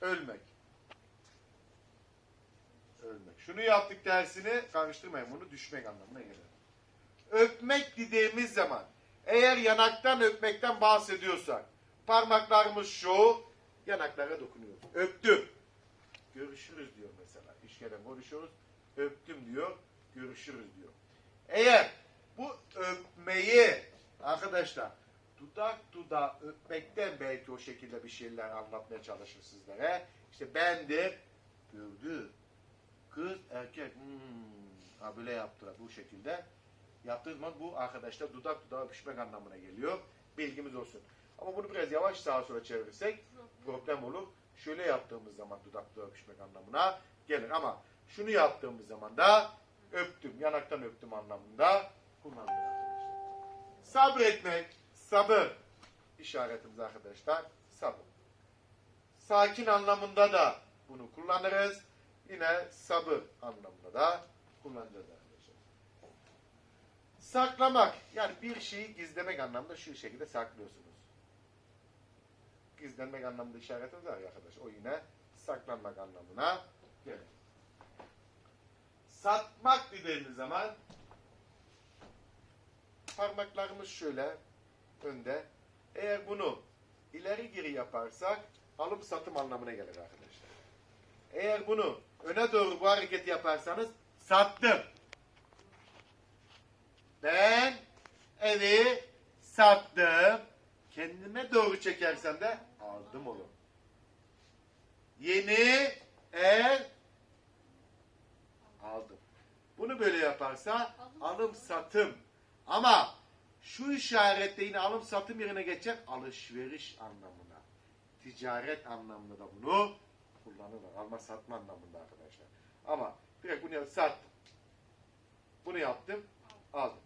Ölmek. Ölmek. Şunu yaptık dersini karıştırmayın. Bunu düşmek anlamına gelir. Öpmek dediğimiz zaman eğer yanaktan öpmekten bahsediyorsak parmaklarımız şu yanaklara dokunuyoruz. Öptüm. Görüşürüz diyor mesela. İşkeden konuşuyoruz. Öptüm diyor. Görüşürüz diyor. Eğer bu öpmeyi arkadaşlar dudak dudağa öpmekten belki o şekilde bir şeyler anlatmaya çalışır sizlere. İşte bendir gördü. Kız erkek hmm, böyle yaptılar bu şekilde. Yaptığı zaman bu arkadaşlar dudak dudağa öpüşmek anlamına geliyor. Bilgimiz olsun. Ama bunu biraz yavaş sağa sola çevirirsek problem olur. Şöyle yaptığımız zaman dudak dudağa öpüşmek anlamına gelir. Ama şunu yaptığımız zaman da öptüm, yanaktan öptüm anlamında arkadaşlar. Sabretmek, sabır işaretimiz arkadaşlar sabır. Sakin anlamında da bunu kullanırız. Yine sabır anlamında da kullanacağız arkadaşlar. Saklamak yani bir şeyi gizlemek anlamında şu şekilde saklıyorsunuz. Gizlenmek anlamında işaretimiz var arkadaş. O yine saklanmak anlamına gelir. Satmak dediğimiz zaman parmaklarımız şöyle önde. Eğer bunu ileri geri yaparsak alım satım anlamına gelir arkadaşlar. Eğer bunu öne doğru bu hareketi yaparsanız sattım. Ben evi sattım. Kendime doğru çekersem de aldım olur. Yeni ev aldım. Bunu böyle yaparsa alım satım. Ama şu işarette yine alım satım yerine geçecek alışveriş anlamına. Ticaret anlamında da bunu kullanırlar. Alma satma anlamında arkadaşlar. Ama direkt bunu sattım. Bunu yaptım, aldım.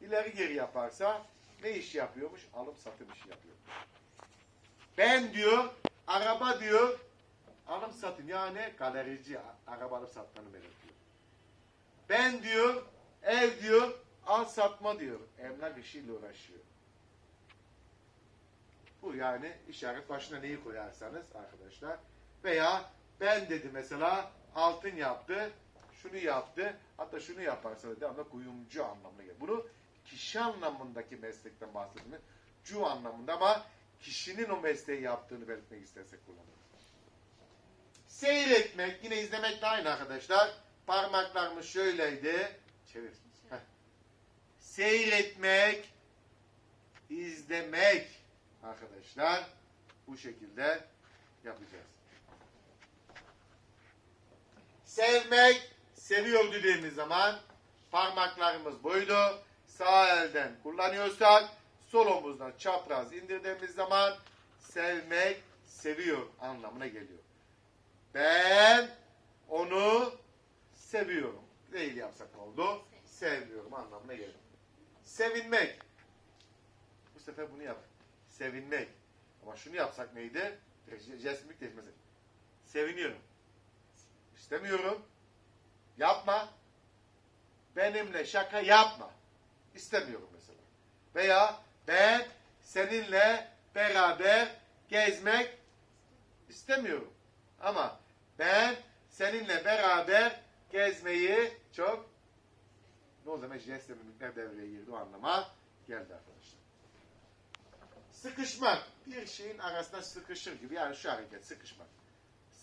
İleri geri yaparsa ne iş yapıyormuş? Alım satım işi yapıyor. Ben diyor, araba diyor, alım satım yani galerici araba alıp satmanı belirtiyor. Ben diyor, ev diyor, al satma diyor. Emlak işiyle uğraşıyor. Bu yani işaret başına neyi koyarsanız arkadaşlar. Veya ben dedi mesela altın yaptı, şunu yaptı, hatta şunu yaparsa devamlı kuyumcu anlamına gelir. Bunu kişi anlamındaki meslekten bahsedilir. Cu anlamında ama kişinin o mesleği yaptığını belirtmek istersek kullanılır. Seyretmek, yine izlemek de aynı arkadaşlar. Parmaklarımız şöyleydi. Çevir. Seyretmek, izlemek arkadaşlar. Bu şekilde yapacağız. Sevmek, seviyor dediğimiz zaman parmaklarımız buydu. Sağ elden kullanıyorsak sol omuzdan çapraz indirdiğimiz zaman sevmek, seviyor anlamına geliyor. Ben onu seviyorum. Değil yapsak ne oldu? Sevmiyorum anlamına geliyor. Sevinmek. Bu sefer bunu yap. Sevinmek. Ama şunu yapsak neydi? Jestimlik değişmesi. Seviniyorum. İstemiyorum. Yapma. Benimle şaka yapma. İstemiyorum mesela. Veya ben seninle beraber gezmek istemiyorum. Ama ben seninle beraber gezmeyi çok ne o zaman jest mimikler devreye girdi o anlama geldi arkadaşlar. Sıkışmak. Bir şeyin arasında sıkışır gibi. Yani şu hareket sıkışmak.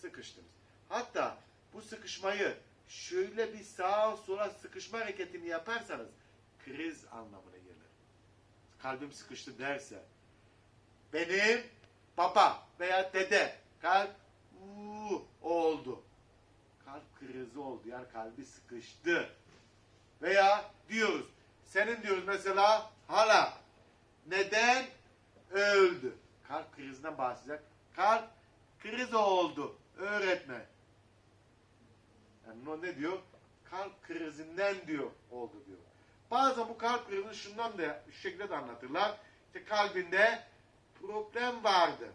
Sıkıştınız. Hatta bu sıkışmayı şöyle bir sağa sola sıkışma hareketini yaparsanız kriz anlamına gelir. Kalbim sıkıştı derse benim baba veya dede kalp uuu oldu. Kalp krizi oldu. Yani kalbi sıkıştı. Veya diyoruz senin diyoruz mesela hala neden öldü? Kalp krizinden bahsedecek. Kalp krizi oldu. Öğretme. Yani o ne diyor? Kalp krizinden diyor oldu diyor. Bazen bu kalp krizini şundan da şu şekilde de anlatırlar. İşte kalbinde problem vardı.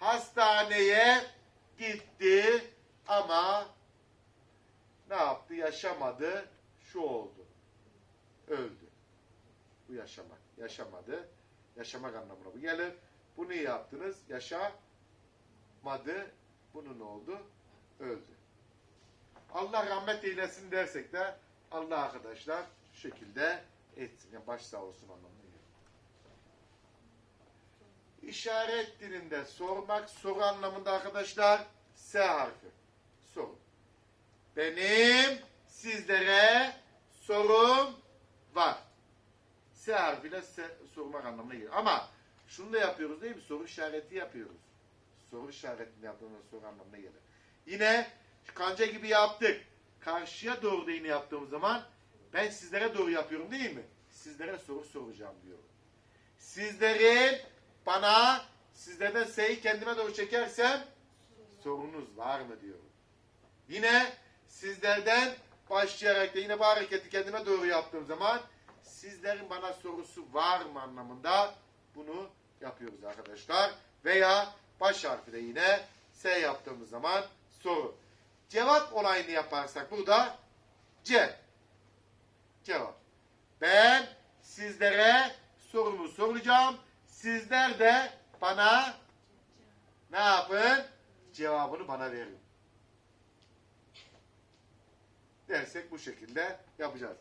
Hastaneye gitti ama ne yaptı? Yaşamadı. Şu oldu. Öldü. Bu yaşamak. Yaşamadı. Yaşamak anlamına bu gelir. Bunu yaptınız. Yaşamadı. Bunun oldu? Öldü. Allah rahmet eylesin dersek de Allah arkadaşlar şu şekilde etsin. Yani baş sağ olsun anlamına. İşaret dilinde sormak soru anlamında arkadaşlar S harfi. Soru. Benim sizlere sorum var. S harfiyle se- sormak anlamına geliyor. Ama şunu da yapıyoruz değil mi? Soru işareti yapıyoruz. Soru işaretini yaptığımız soru anlamına gelir. Yine kanca gibi yaptık. Karşıya doğru da yaptığımız zaman ben sizlere doğru yapıyorum değil mi? Sizlere soru soracağım diyorum. Sizlerin bana sizlerden S'yi kendime doğru çekersem sorunuz var mı diyorum. Yine sizlerden başlayarak da yine bu hareketi kendime doğru yaptığım zaman sizlerin bana sorusu var mı anlamında bunu yapıyoruz arkadaşlar. Veya baş harfi de yine S yaptığımız zaman soru. Cevap olayını yaparsak burada C. Cevap. Ben sizlere sorumu soracağım. Sizler de bana ne yapın? Cevabını bana verin. Dersek bu şekilde yapacağız.